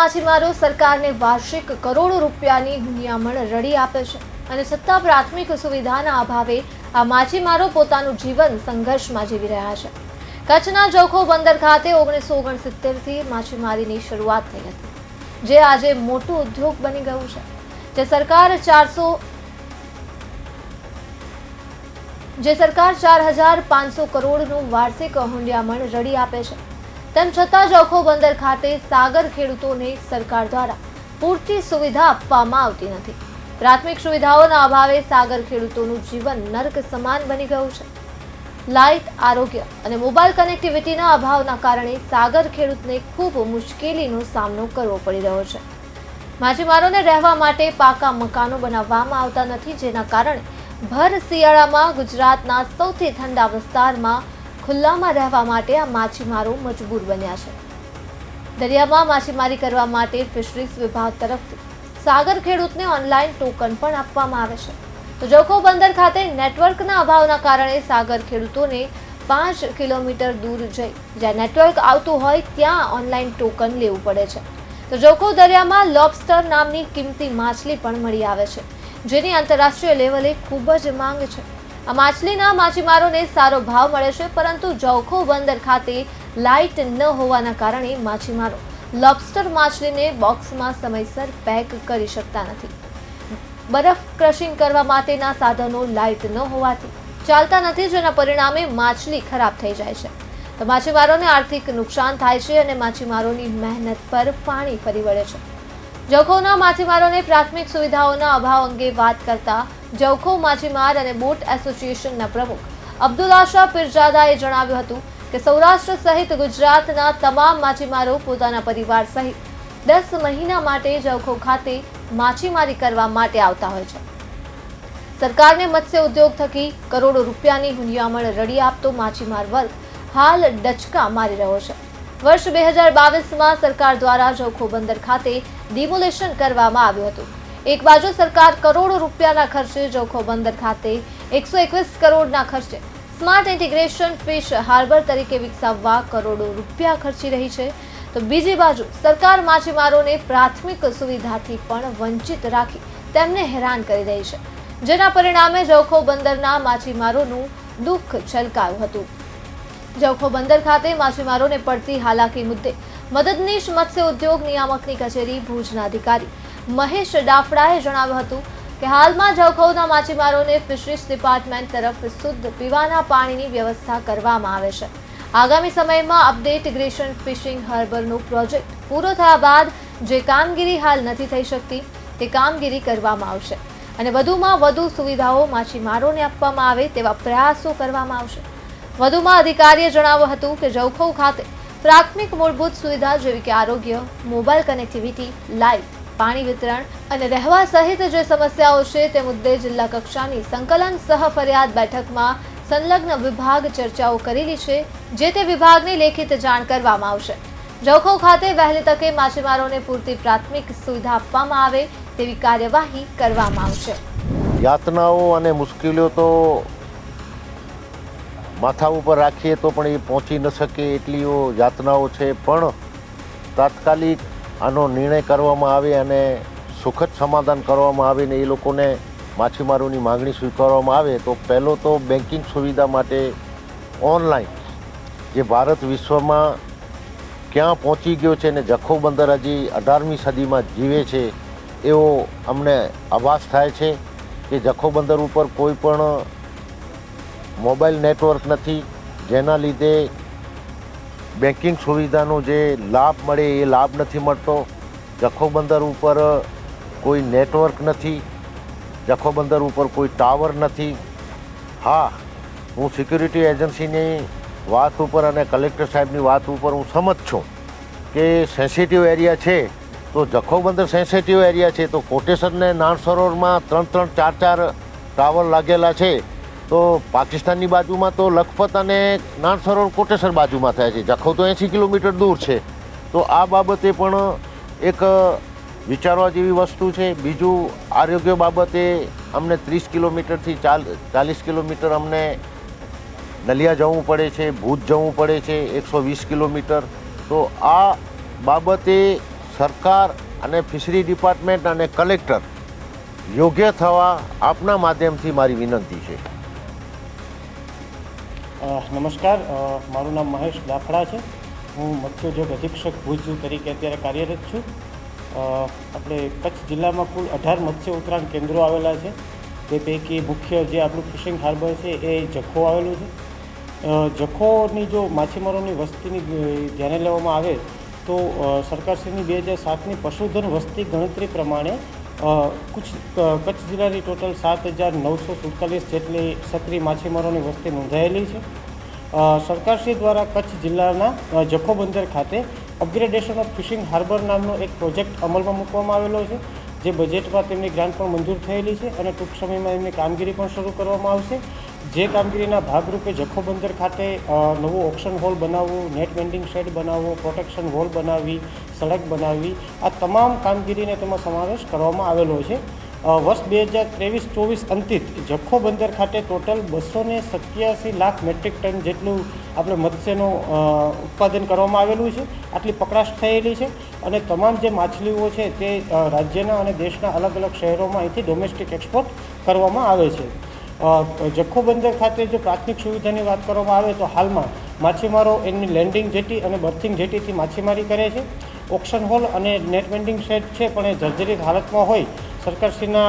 માછીમારો સરકારને વાર્ષિક કરોડો રૂપિયાની ગુનિયામણ રડી આપે છે અને છતાં પ્રાથમિક સુવિધાના અભાવે આ માછીમારો પોતાનું જીવન સંઘર્ષમાં જીવી રહ્યા છે. કચ્છના જોખો બંદર ખાતે ઓગણીસો ઓગણસિત્તેરથી માછીમારીની શરૂઆત થઈ હતી, જે આજે મોટું ઉદ્યોગ બની ગયું છે, જે સરકાર ચારસો જે સરકાર ચાર હજાર પાંચસો કરોડનું વાર્ષિક હુંડિયામણ રડી આપે છે. તેમ છતાં જોખો બંદર ખાતે સાગર ખેડૂતોને સરકાર દ્વારા પૂરતી સુવિધા આપવામાં આવતી નથી. પ્રાથમિક સુવિધાઓના અભાવે સાગર ખેડૂતોનું જીવન નર્ક સમાન બની ગયું છે. લાઇટ, આરોગ્ય અને મોબાઈલ કનેક્ટિવિટીના અભાવના કારણે સાગર ખેડૂતને ખૂબ મુશ્કેલીનો સામનો કરવો પડી રહ્યો છે. માછીમારોને રહેવા માટે પાકા મકાનો બનાવવામાં આવતા નથી, જેના કારણે ભર શિયાળામાં ગુજરાતના સૌથી ઠંડા વિસ્તારમાં ખુલ્લામાં રહેવા માટે આ માછીમારો મજબૂર બન્યા છે. દરિયામાં માછીમારી કરવા માટે ફિશરીઝ વિભાગ તરફથી સાગર ખેડૂતને ઓનલાઈન ટોકન પણ આપવામાં આવે છે. તો જોખો બંદર ખાતે નેટવર્કના અભાવના કારણે સાગર ખેડૂતોને પાંચ કિલોમીટર દૂર જઈ જ્યાં નેટવર્ક આવતું હોય ત્યાં ઓનલાઈન ટોકન લેવું પડે છે. તો જોખો દરિયામાં લોબસ્ટર નામની કિંમતી માછલી પણ મળી આવે છે, જેની આંતરરાષ્ટ્રીય લેવલે ખૂબ જ માંગ છે. આ માછલીના માછીમારોને સારો ભાવ મળે છે, પરંતુ જોખો બંદર ખાતે લાઇટ ન હોવાના કારણે માછીમારો લોબસ્ટર માછલીને બોક્સમાં સમયસર પેક કરી શકતા નથી. બરફ ક્રશિંગ કરવા માટેના સાધનો લાઇટ ન હોવાથી ચાલતા નથી, જેના પરિણામે માછલી ખરાબ થઈ જાય છે. તો માછીમારોને આર્થિક નુકસાન થાય છે અને માછીમારોની મહેનત પર પાણી ફરી વળે છે. જખોના માછીમારોને પ્રાથમિક સુવિધાઓના અભાવ અંગે વાત કરતા જખૌ માછીમાર અને બોટ એસોસિએશનના પ્રમુખ અબ્દુલ્લા શાહ પીરજાદાએ જણાવ્યું હતું કે સૌરાષ્ટ્ર સહિત ગુજરાતના તમામ માછીમારો પોતાના પરિવાર સહિત દસ મહિના માટે જવખો ખાતે માછીમારી કરવા માટે આવતા હોય છે. સરકારને મત્સ્ય ઉદ્યોગ થકી કરોડો રૂપિયાની હુંડિયામણ રડી આપતો માછીમાર વર્ગ હાલ ડચકા મારી રહ્યો છે. વર્ષ બે હજાર બાવીસમાં સરકાર દ્વારા જવખો બંદર ખાતે ડિમોલેશન કરવામાં આવ્યું હતું. એક બાજુ સરકાર કરોડો રૂપિયાના ખર્ચે જોખો બંદર ખાતે એકસો એકવીસ કરોડના ખર્ચે સ્માર્ટ ઇન્ટિગ્રેશન ફિશ હાર્બર તરીકે વિકસાવવા કરોડો રૂપિયા ખર્ચી રહી છે. તો બીજી બાજુ સરકાર માછીમારોને પ્રાથમિક સુવિધાથી પણ વંચિત રાખી તેમને હેરાન કરી રહી છે. જેના પરિણામે જોખો બંદરના માછીમારોનું દુઃખ છલકાયું હતું. જોખો બંદર ખાતે માછીમારોને પડતી હાલાકી મુદ્દે મદદનીશ મત્સ્ય ઉદ્યોગ નિયામકની કચેરી ભુજના અધિકારી મહેશ ડાફડાએ જણાવ્યું હતું કે હાલમાં જખૌના માછીમારોને ફિશરીઝ ડિપાર્ટમેન્ટ તરફ શુદ્ધ પીવાના પાણીની વ્યવસ્થા કરવામાં આવે છે. આગામી સમયમાં અપડેટ ગ્રેશન ફિશિંગ હાર્બરનો પ્રોજેક્ટ પૂરો થયા બાદ જે કામગીરી હાલ નથી થઈ શકતી તે કામગીરી કરવામાં આવશે અને વધુમાં વધુ સુવિધાઓ માછીમારોને આપવામાં આવે તેવા પ્રયાસો કરવામાં આવશે. વધુમાં અધિકારીએ જણાવ્યું હતું કે જૌખૌ ખાતે પ્રાથમિક મૂળભૂત સુવિધા જેવી કે આરોગ્ય, મોબાઈલ કનેક્ટિવિટી લાઇટ પાણી વિતરણ અને રહેવા સહિત જે સમસ્યાઓ છે તે મુદ્દે જિલ્લા કક્ષાની સંકલન સહ ફરિયાદ બેઠકમાં સંલગ્ન વિભાગ ચર્ચાઓ કરેલી છે, જે તે વિભાગને લેખિત જાણ કરવામાં આવશે. જૌખૌ ખાતે વહેલી તકે માછીમારોને પૂરતી પ્રાથમિક સુવિધા આપવામાં આવે તેવી કાર્યવાહી કરવામાં આવશે. યાતનાઓ અને મુશ્કેલીઓ તો માથા ઉપર રાખીએ તો પણ એ પહોંચી ન શકે એટલીઓ યાતનાઓ છે, પણ તાત્કાલિક આનો નિર્ણય કરવામાં આવે અને સુખદ સમાધાન કરવામાં આવે ને એ લોકોને માછીમારોની માગણી સ્વીકારવામાં આવે, તો પહેલો તો બેન્કિંગ સુવિધા માટે ઓનલાઈન જે ભારત વિશ્વમાં ક્યાં પહોંચી ગયો છે ને જખો બંદર હજી અઢારમી સદીમાં જીવે છે, એવો અમને આભાસ થાય છે કે જખો બંદર ઉપર કોઈ પણ મોબાઈલ નેટવર્ક નથી, જેના લીધે બેન્કિંગ સુવિધાનો જે લાભ મળે એ લાભ નથી મળતો જખો બંદર ઉપર કોઈ નેટવર્ક નથી જખો બંદર ઉપર કોઈ ટાવર નથી. હા, હું સિક્યુરિટી એજન્સીની વાત ઉપર અને કલેક્ટર સાહેબની વાત ઉપર હું સમજ છું કે સેન્સિટિવ એરિયા છે, તો જખો બંદર સેન્સિટિવ એરિયા છે, તો કોટેશનને નાણ સરોવરમાં ત્રણ ત્રણ ચાર ચાર ટાવર લાગેલા છે. તો પાકિસ્તાનની બાજુમાં તો લખપત અને નાનસરોવર કોટેશ્વર બાજુમાં થાય છે. જખૌ તો એંસી કિલોમીટર દૂર છે. તો આ બાબતે પણ એક વિચારવા જેવી વસ્તુ છે. બીજું આરોગ્ય બાબતે અમને ત્રીસ કિલોમીટરથી ચાલ, ચાલીસ કિલોમીટર અમને નલિયા જવું પડે છે, ભૂજ જવું પડે છે, એકસો વીસ કિલોમીટર. તો આ બાબતે સરકાર અને ફિશરી ડિપાર્ટમેન્ટ અને કલેક્ટર યોગ્ય થવા આપના માધ્યમથી મારી વિનંતી છે. નમસ્કાર. મારું નામ મહેશ દાફડા છે. હું મત્સ્યોદ્યોગ અધિક્ષક ભુજ તરીકે અત્યારે કાર્યરત છું. આપણે કચ્છ જિલ્લામાં કુલ અઢાર મત્સ્ય ઉત્તરાયણ કેન્દ્રો આવેલા છે. તે પૈકી મુખ્ય જે આપણું ફિશિંગ હાર્બર છે એ જખો આવેલું છે. જખોની જો માછીમારોની વસ્તીની ધ્યાને લેવામાં આવે તો સરકારશ્રીની બે હજાર સાતની પશુધન વસ્તી ગણતરી પ્રમાણે કુછ કચ્છ જિલ્લાની ટોટલ સાત હજાર નવસો સુડતાલીસ જેટલી સક્રિય માછીમારોની વસ્તી નોંધાયેલી છે. સરકારશ્રી દ્વારા કચ્છ જિલ્લાના જખો બંદર ખાતે અપગ્રેડેશન ઓફ ફિશિંગ હાર્બર નામનો એક પ્રોજેક્ટ અમલમાં મૂકવામાં આવેલો છે, જે બજેટમાં તેમની ગ્રાન્ટ પણ મંજૂર થયેલી છે અને ટૂંક સમયમાં એમની કામગીરી પણ શરૂ કરવામાં આવશે. જે કામગીરીના ભાગરૂપે જખો બંદર ખાતે નવું ઓક્શન હોલ બનાવવું નેટ વેન્ડિંગ શેડ બનાવવો પ્રોટેક્શન વોલ બનાવવી, સડક બનાવવી, આ તમામ કામગીરીને તેમાં સમાવેશ કરવામાં આવેલો છે. વર્ષ બે હજાર ત્રેવીસ ચોવીસ અંતિત જખો બંદર ખાતે ટોટલ બસો ને સત્યાસી લાખ મેટ્રિક ટન જેટલું આપણે મત્સ્યનું ઉત્પાદન કરવામાં આવેલું છે. આટલી પકડાશ થયેલી છે અને તમામ જે માછલીઓ છે તે રાજ્યના અને દેશના અલગ અલગ શહેરોમાં અહીંથી ડોમેસ્ટિક એક્સપોર્ટ કરવામાં આવે છે. અ, જખો બંદર ખાતે જો પ્રાથમિક સુવિધાની વાત કરવામાં આવે તો હાલમાં માછીમારો એમની લેન્ડિંગ જેટી અને બર્થિંગ જેટીથી માછીમારી કરે છે. ઓક્શન હોલ અને નેટ વેન્ડિંગ સેટ છે પણ એ જર્જરિત હાલતમાં હોય. સરકારશ્રીના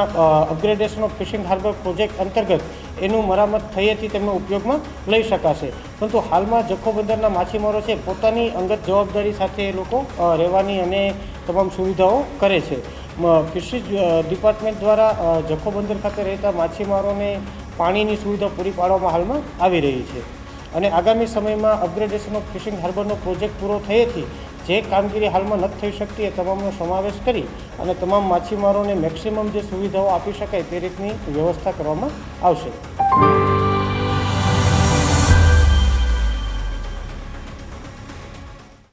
upgradation of fishing harbour project અંતર્ગત એનું મરામત થયેથી તેમનો ઉપયોગમાં લઈ શકાશે. પરંતુ હાલમાં જખો બંદરના માછીમારો છે પોતાની અંગત જવાબદારી સાથે એ લોકો રહેવાની અને તમામ સુવિધાઓ કરે છે. ફિશરીઝ ડિપાર્ટમેન્ટ દ્વારા જખો બંદર ખાતે રહેતા માછીમારોને પાણીની સુવિધા પૂરી પાડવામાં હાલમાં આવી રહી છે. અને આગામી સમયમાં અપગ્રેડેશન ઓફ ફિશિંગ હાર્બરનો પ્રોજેક્ટ પૂરો થયેથી જે કામગીરી હાલમાં નથી થઈ શકતી એ તમામનો સમાવેશ કરી અને તમામ માછીમારોને મેક્સિમમ જે સુવિધાઓ આપી શકાય તે રીતની વ્યવસ્થા કરવામાં આવશે.